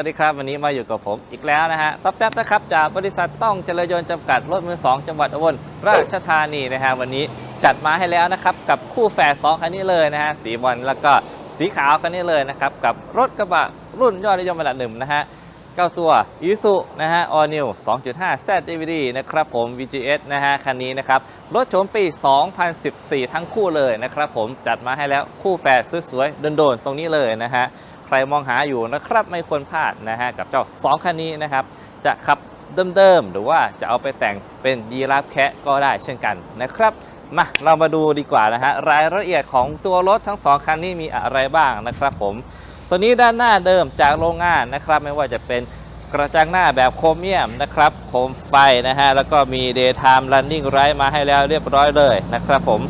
วัสดีครับวันนี้มาอยู่กับผมอีกแล้วนะฮะต๊อบแท็บนะครับจากบริษัทต้องเจริญยนต์จำกัดรถมือสองจังหวัดอุบลราชธานีนะฮะวันนี้จัดมาให้แล้วนะครับกับคู่แฝดสองคันนี้เลยนะฮะสีบอลแล้วก็สีขาวคันนี้เลยนะครับกับรถกระบะรุ่นยอดนิยมระดับหนึ่งนะฮะเก้าตัวยูสุนะฮะ All New 2.5 ZDVD นะครับผม VGS นะฮะ คันนี้นะครับ รถโฉมปี 2014 ทั้งคู่เลยนะครับผม จัดมาให้แล้วคู่แฝดสวยๆ โดนๆ ตรงนี้เลยนะฮะ ใครมองหาอยู่นะครับไม่ควรพลาดนะฮะกับเจ้า 2 คันนี้นะครับ จะขับเดิมๆ หรือว่าจะเอาไปแต่งเป็นยีราฟแคะก็ได้เช่นกันนะครับมาเรามาดูดีกว่านะฮะรายละเอียดของตัวรถทั้ง 2 คันนี้มีอะไรบ้างนะครับผม ตัวนี้ด้านหน้าเดิมจากโรงงานนะครับ ไม่ว่าจะเป็นกระจังหน้าแบบโครเมียมนะครับโคมไฟนะฮะแล้วก็มี daytime running light มาให้แล้วเรียบร้อยเลยนะครับผม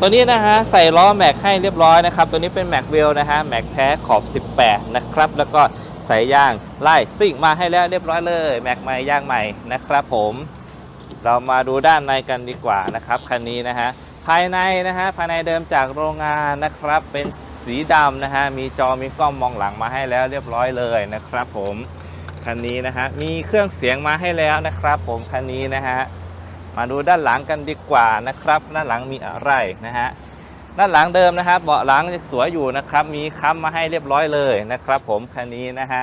ตัวนี้นะฮะใส่ล้อแม็กให้เรียบร้อยนะครับ ตัวนี้เป็นแม็กเวลนะฮะแม็กแท้ขอบ 18 นะครับ แล้วก็ใส่ยางไล่ซิ่งมาให้แล้วเรียบร้อยเลยแม็กใหม่ยางใหม่นะครับผมเรามาดูด้านในกันดีกว่านะครับคันนี้นะฮะภายในนะฮะภายในเดิมจากโรงงานนะครับเป็นสีดำนะฮะมีจอมีกล้องมองหลังมาให้แล้วเรียบร้อยเลยนะครับผมคันนี้นะฮะมีเครื่องเสียงมาให้แล้วนะครับผมคันนี้นะฮะ มาดูด้านหลังกันดีกว่านะครับด้านหลังมีอะไรนะฮะด้านหลังเดิมนะครับ เบาะหลังยังสวยอยู่นะครับ มีค้ำมาให้เรียบร้อยเลยนะครับ ผมคันนี้นะฮะ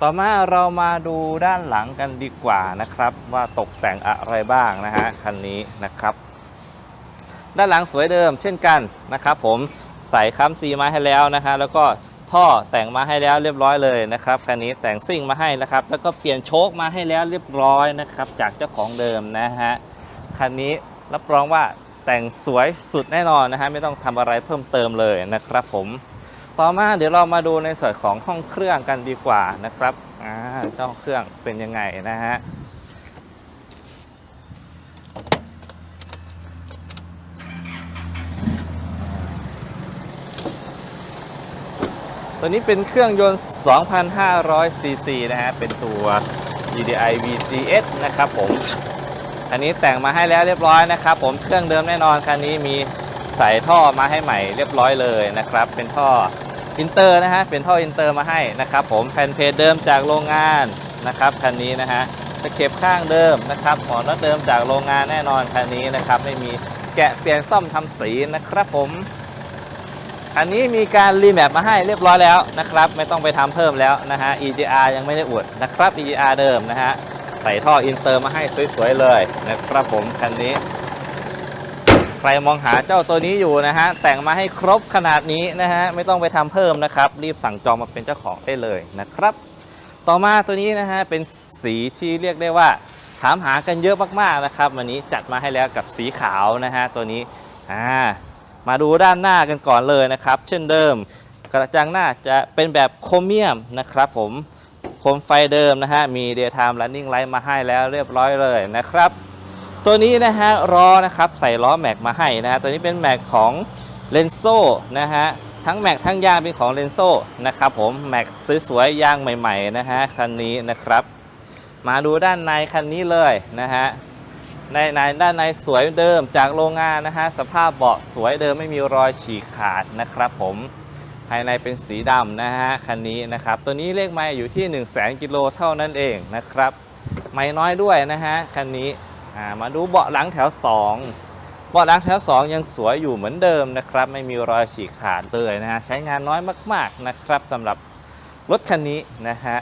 ต่อมาเรามาดูด้านหลังกันดีกว่านะครับ ว่าตกแต่งอะไรบ้างนะฮะคันนี้นะครับ ด้านหลังสวยเดิมเช่นกันนะครับ ผมใส่ค้ำซีมาให้แล้วนะฮะแล้วก็ ท่อแต่งมาให้แล้วเรียบร้อยเลยนะครับคันนี้แต่งซิ่งมาให้นะครับแล้วก็เปลี่ยนโชคมาให้แล้วเรียบร้อยนะครับจากเจ้าของเดิมนะฮะคันนี้รับรองว่าแต่งสวยสุดแน่นอนนะฮะไม่ต้องทำอะไรเพิ่มเติมเลยนะครับผมต่อมาเดี๋ยวเรามาดูในส่วนของห้องเครื่องกันดีกว่านะครับอ่าเจ้าเครื่องเป็นยังไงนะฮะ ตัวนี้เป็นเครื่องยนต์ 2,500 ซีซีนะฮะ เป็นตัว GDI VGS นะครับผม อันนี้แต่งมาให้แล้วเรียบร้อยนะครับผม เครื่องเดิมแน่นอนคันนี้มีใส่ท่อมาให้ใหม่เรียบร้อยเลยนะครับ เป็นท่ออินเตอร์นะฮะ เป็นท่ออินเตอร์มาให้นะครับผม แผ่นเพจเดิมจากโรงงานนะครับคันนี้นะฮะตะเข็บข้างเดิมนะครับหอน็อตเดิมจากโรงงานแน่นอนคันนี้นะครับ ไม่มีแกะเปลี่ยนซ่อมทำสีนะครับผม อันนี้มีการรีแมปมาให้เรียบร้อยแล้วนะครับ ไม่ต้องไปทำเพิ่มแล้วนะฮะ EGR ยังไม่ได้อวดนะครับ EGR เดิมนะฮะ ใส่ท่ออินเตอร์มาให้สวยๆเลยนะครับผมคันนี้ ใครมองหาเจ้าตัวนี้อยู่นะฮะ แต่งมาให้ครบขนาดนี้นะฮะ ไม่ต้องไปทำเพิ่มนะครับ รีบสั่งจองมาเป็นเจ้าของได้เลยนะครับ ต่อมาตัวนี้นะฮะเป็นสีที่เรียกได้ว่าถามหากันเยอะมากๆนะครับ วันนี้จัดมาให้แล้วกับสีขาวนะฮะตัวนี้อ่า มาดูด้านหน้ากันก่อนเลยนะครับ เช่นเดิม กระจังหน้าจะเป็นแบบโครเมียมนะครับผมโคมไฟเดิมนะฮะ มี daytime running light มาให้แล้วเรียบร้อยเลยนะครับ ตัวนี้นะฮะล้อนะครับใส่ล้อแม็กมาให้นะฮะ ตัวนี้เป็นแม็กของเลนโซนะฮะ ทั้งแม็กทั้งยางเป็นของเลนโซนะครับผมแม็กสวยๆยางใหม่ ๆ นะฮะ คันนี้นะครับ มาดูด้านในคันนี้เลยนะฮะ ในในด้านในสวยเดิมจากโรงงานนะฮะสภาพเบาะสวยเดิมไม่มีรอยฉีกขาดนะครับผมภายในเป็นสีดำนะฮะคันนี้นะครับ ตัวนี้เลขไม้อยู่ที่ 1 0 0 0 0แกิโลเท่านั้นเองนะครับไม่น้อยด้วยนะฮะคันนี้มาดูเบาะหลังแถว 2 เบาะหลังแถว 2 ยังสวยอยู่เหมือนเดิมนะครับ ไม่มีรอยฉีกขาดเลยนะฮะใช้งานน้อยมาก ๆนะครับสำหรับรถคันนี้นะฮะ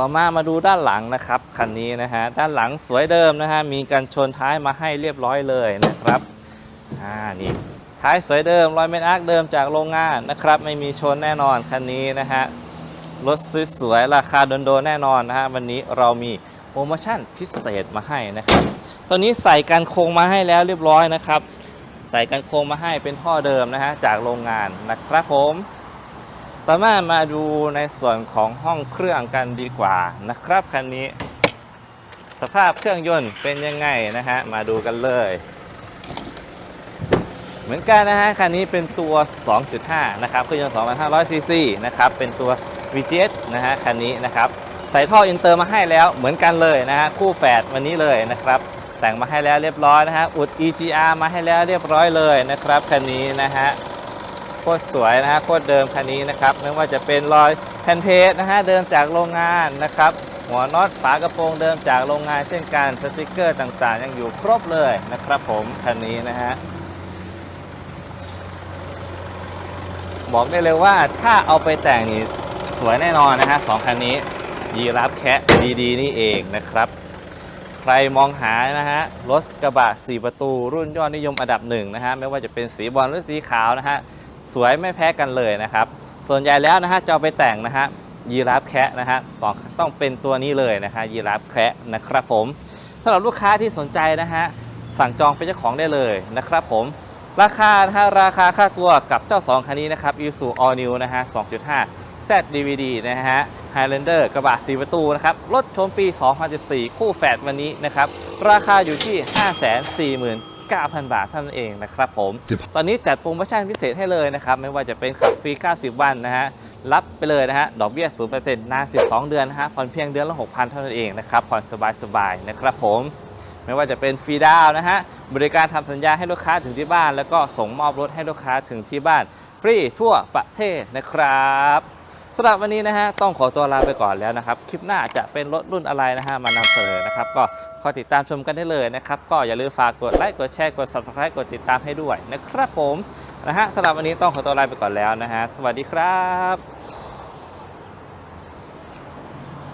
ต่อมามาดูด้านหลังนะครับคันนี้นะฮะด้านหลังสวยเดิมนะฮะมีการชนท้ายมาให้เรียบร้อยเลยนะครับอ่านี่ท้ายสวยเดิมรอยเมนอาร์คเดิมจากโรงงานนะครับ ไม่มีชนแน่นอนคันนี้นะฮะรถสวยๆราคาโดนๆแน่นอนนะฮะวันนี้เรามีโปรโมชั่นพิเศษมาให้นะครับตัวนี้ใส่กันโครงมาให้แล้วเรียบร้อยนะครับ ใส่กันโครงมาให้เป็นท่อเดิมนะฮะจากโรงงานนะครับผม ต่อมามาดูในส่วนของห้องเครื่องกันดีกว่านะครับคันนี้ สภาพเครื่องยนต์เป็นยังไงนะฮะมาดูกันเลย เหมือนกันนะฮะคันนี้เป็นตัว 2.5 นะครับเครื่องยนต์2,500ซีซีนะครับเป็นตัว VGS นะฮะคันนี้นะครับใส่ท่ออินเตอร์มาให้แล้วเหมือนกันเลยนะฮะคู่แฝดวันนี้เลยนะครับแต่งมาให้แล้วเรียบร้อยนะฮะอุด EGR มาให้แล้วเรียบร้อยเลยนะครับคันนี้นะฮะ ตรสวยนะฮะโคตรเดิมคันนี้นะครับไม่ว่าจะเป็นรอยแผ่นเพจนะฮะเดิมจากโรงงานนะครับหัวน็อตฝากระโปรงเดิมจากโรงงานเช่นกันสติกเกอร์ต่างๆ ยังอยู่ครบเลยนะครับผมคันนี้นะฮะบอกได้เลยว่าถ้าเอาไปแต่งนี่สวยแน่นอนนะฮะสองคันนี้ยีรับแคะดีๆ นี่เองนะครับ ใครมองหานะฮะรถกระบะ 4 ประตูรุ่นยอดนิยมอันดับหนึ่งนะฮะไม่ว่าจะเป็นสีบอลหรือสีขาวนะฮะ สวยไม่แพ้กันเลยนะครับ ส่วนใหญ่แล้วนะฮะจะเอาไปแต่งนะฮะยีราฟแคะนะฮะต้องต้องเป็นตัวนี้เลยนะฮะยีราฟแคะนะครับผมสำหรับลูกค้าที่สนใจนะฮะสั่งจองเป็นเจ้าของได้เลยนะครับผมราคานะฮะราคาค่าตัวกับเจ้า 2 คันนี้นะครับ Isuzu All New นะฮะ 2.5 Z DVD นะฮะ Highlander กระบะ4ประตูนะครับ รถชมปี 2014 คู่แฝดวันนี้นะครับ ราคาอยู่ที่ 549,000 บาทเท่านั้นเองนะครับผม ตอนนี้จัดโปรโมชั่นพิเศษให้เลยนะครับ ไม่ว่าจะเป็นขับฟรี 90 วันนะฮะ รับไปเลยนะฮะ ดอกเบี้ย 0%นาน 12 เดือนนะฮะ ผ่อนเพียงเดือนละ 6,000 เท่านั้นเองนะครับ ผ่อนสบายๆ นะครับผมไม่ว่าจะเป็นฟรีดาวน์นะฮะ บริการทำสัญญาให้ลูกค้าถึงที่บ้าน แล้วก็ส่งมอบรถให้ลูกค้าถึงที่บ้าน ฟรีทั่วประเทศนะครับ สำหรับวันนี้นะฮะต้องขอตัวลาไปก่อนแล้วนะครับ คลิปหน้าจะเป็นรถรุ่นอะไรนะฮะมานำเสนอนะครับ ก็คอยติดตามชมกันได้เลยนะครับ ก็อย่าลืมฝากกดไลค์กดแชร์กด subscribe กดติดตามให้ด้วยนะครับผมนะฮะสำหรับวันนี้ต้องขอตัวลาไปก่อนแล้วนะฮะสวัสดีครับ